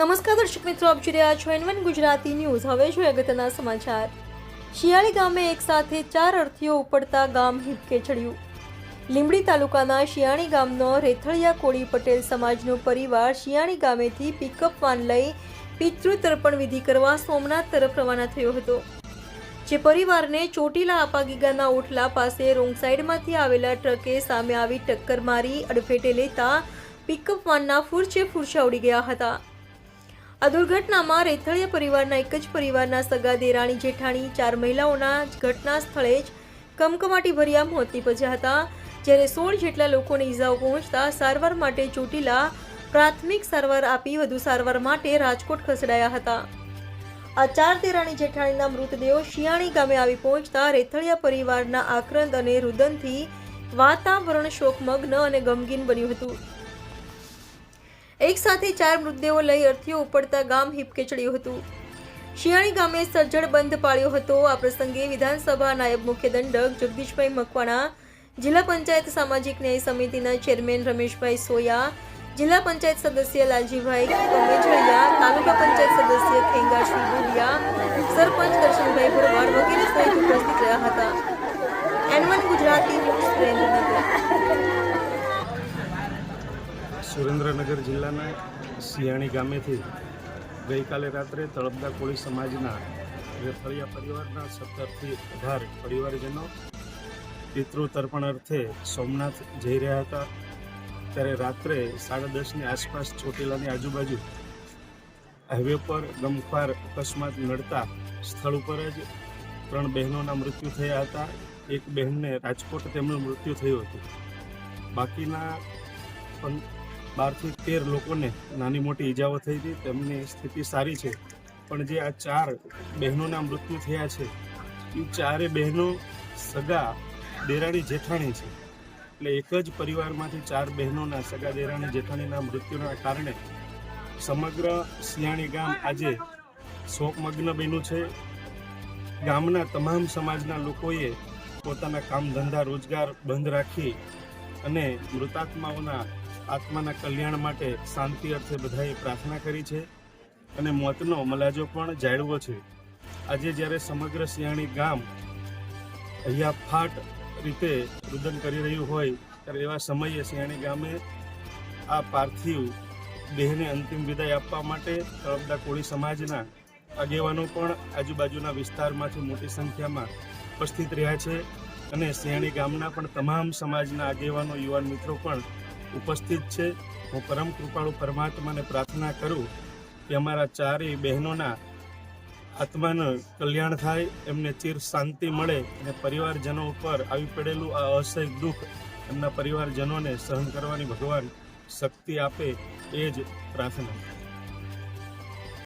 દર્શક મિત્રો, આપ જોઈ રહ્યા છો એનવન ગુજરાતી ન્યૂઝ. હવે જોઈએ અગત્યના સમાચાર. શિયાળી ગામે એક સાથે ચાર અર્થીઓ ઉપડતા ગામ હિપકે ચડ્યું. લીંબડી તાલુકાના શિયાળી ગામનો રેથળિયા કોળી પટેલ સમાજનો પરિવાર શિયાળી ગામેથી પિકઅપ વાન લઈ પિતૃ તર્પણ વિધિ કરવા સોમનાથ તરફ રવાના થયો હતો. જે પરિવારને ચોટીલા આપાગીગાના ઓટલા પાસે રોંગ સાઈડમાંથી આવેલા ટ્રકે સામે આવી ટક્કર મારી અડફેટે લેતા પિકઅપ વાનના ફૂરચે ફૂરચા ઉડી ગયા હતા. આ દુર્ઘટનામાં રેથળિયા પરિવારના એક જ પરિવારના સગા દેરાણી જેઠાણી, ચાર મહિલાઓના ઘટના સ્થળે જ કમકમાટી ભર્યા મોત નીપજ્યા હતા. જ્યારે સોળ જેટલા લોકોને ઈજાઓ પહોંચતા સારવાર માટે ચોટીલા પ્રાથમિક સારવાર આપી વધુ સારવાર માટે રાજકોટ ખસેડાયા હતા. આ ચાર દેરાણી જેઠાણીના મૃતદેહો શિયાણી ગામે આવી પહોંચતા રેથળિયા પરિવારના આક્રંદ અને રુદનથી વાતાવરણ શોકમગ્ન અને ગમગીન બન્યું હતું. એક સાથે ચાર મૃતદેહો લઈ અર્થીઓ ઉપડતા ગામ હિપકેચડ્યું હતું. શિયાળી ગામે સજ્જડ બંધ પાળ્યો હતો. આ પ્રસંગે વિધાનસભા નાયબ મુખ્ય દંડક જગદીશભાઈ મકવાણા, જિલ્લા પંચાયત સામાજિક ન્યાય સમિતિના ચેરમેન રમેશભાઈ સોયા, જિલ્લા પંચાયત સદસ્ય લાલજીભાઈ કમેજળિયા તાલુકા પંચાયત સદસ્ય ખેંગાશ્રી બુલિયા સરપંચ દર્શનભાઈ ભરવાડ વગેરે સહિત ઉપસ્થિત રહ્યા હતા. N one Gujarati news Surendranagar Surendranagar જિલ્લાના સિયાણી ગામેથી ગઈકાલે રાત્રે તળપદા કોળી સમાજના રેફળિયા પરિવારના સત્તરથી અઢાર પરિવારજનો પિતૃ તર્પણ અર્થે સોમનાથ જઈ રહ્યા હતા. ત્યારે રાત્રે સાડા દસની આસપાસ ચોટીલાની આજુબાજુ હાઈવે પર ગમખ્વાર અકસ્માત નડતા સ્થળ ઉપર જ ત્રણ બહેનોના મૃત્યુ થયા હતા. એક બહેનને રાજકોટ તેમનું મૃત્યુ થયું હતું. બાકીના પં- બારથી તેર લોકોને નાની મોટી ઈજાઓ થઈ હતી. તેમની સ્થિતિ સારી છે. પણ જે આ ચાર બહેનોના મૃત્યુ થયા છે એ ચારે બહેનો સગા દેરાણી જેઠાણી છે. એટલે એક જ પરિવારમાંથી ચાર બહેનોના સગા દેરાણી જેઠાણીના મૃત્યુના કારણે સમગ્ર સિયાણી ગામ આજે શોકમગ્ન બન્યું છે. ગામના તમામ સમાજના લોકોએ પોતાના કામ ધંધા રોજગાર બંધ રાખી અને મૃતાત્માઓના આત્માના કલ્યાણ માટે શાંતિ અર્થે બધાએ પ્રાર્થના કરી છે અને મોતનો મલાજો પણ જાળવો છે. આજે જ્યારે સમગ્ર સિયાણી ગામ અહીંયા ફાટ રીતે રુદન કરી રહ્યું હોય, ત્યારે એવા સમયે સિયાણી ગામે આ પાર્થિવ દેહને અંતિમ વિદાય આપવા માટે તળપદા કોળી સમાજના આગેવાનો પણ આજુબાજુના વિસ્તારમાંથી મોટી સંખ્યામાં ઉપસ્થિત રહ્યા છે. અને સિયાણી ગામના પણ તમામ સમાજના આગેવાનો, યુવાન મિત્રો પણ ઉપસ્થિત છે. હું પરમ કૃપાળુ પરમાત્માને પ્રાર્થના કરું કે અમારા ચારેય બહેનોના આત્માનું કલ્યાણ થાય, એમને ચીર શાંતિ મળે અને પરિવારજનો ઉપર આવી પડેલું આ અસહ્ય દુઃખ એમના પરિવારજનોને સહન કરવાની ભગવાન શક્તિ આપે એ જ પ્રાર્થના.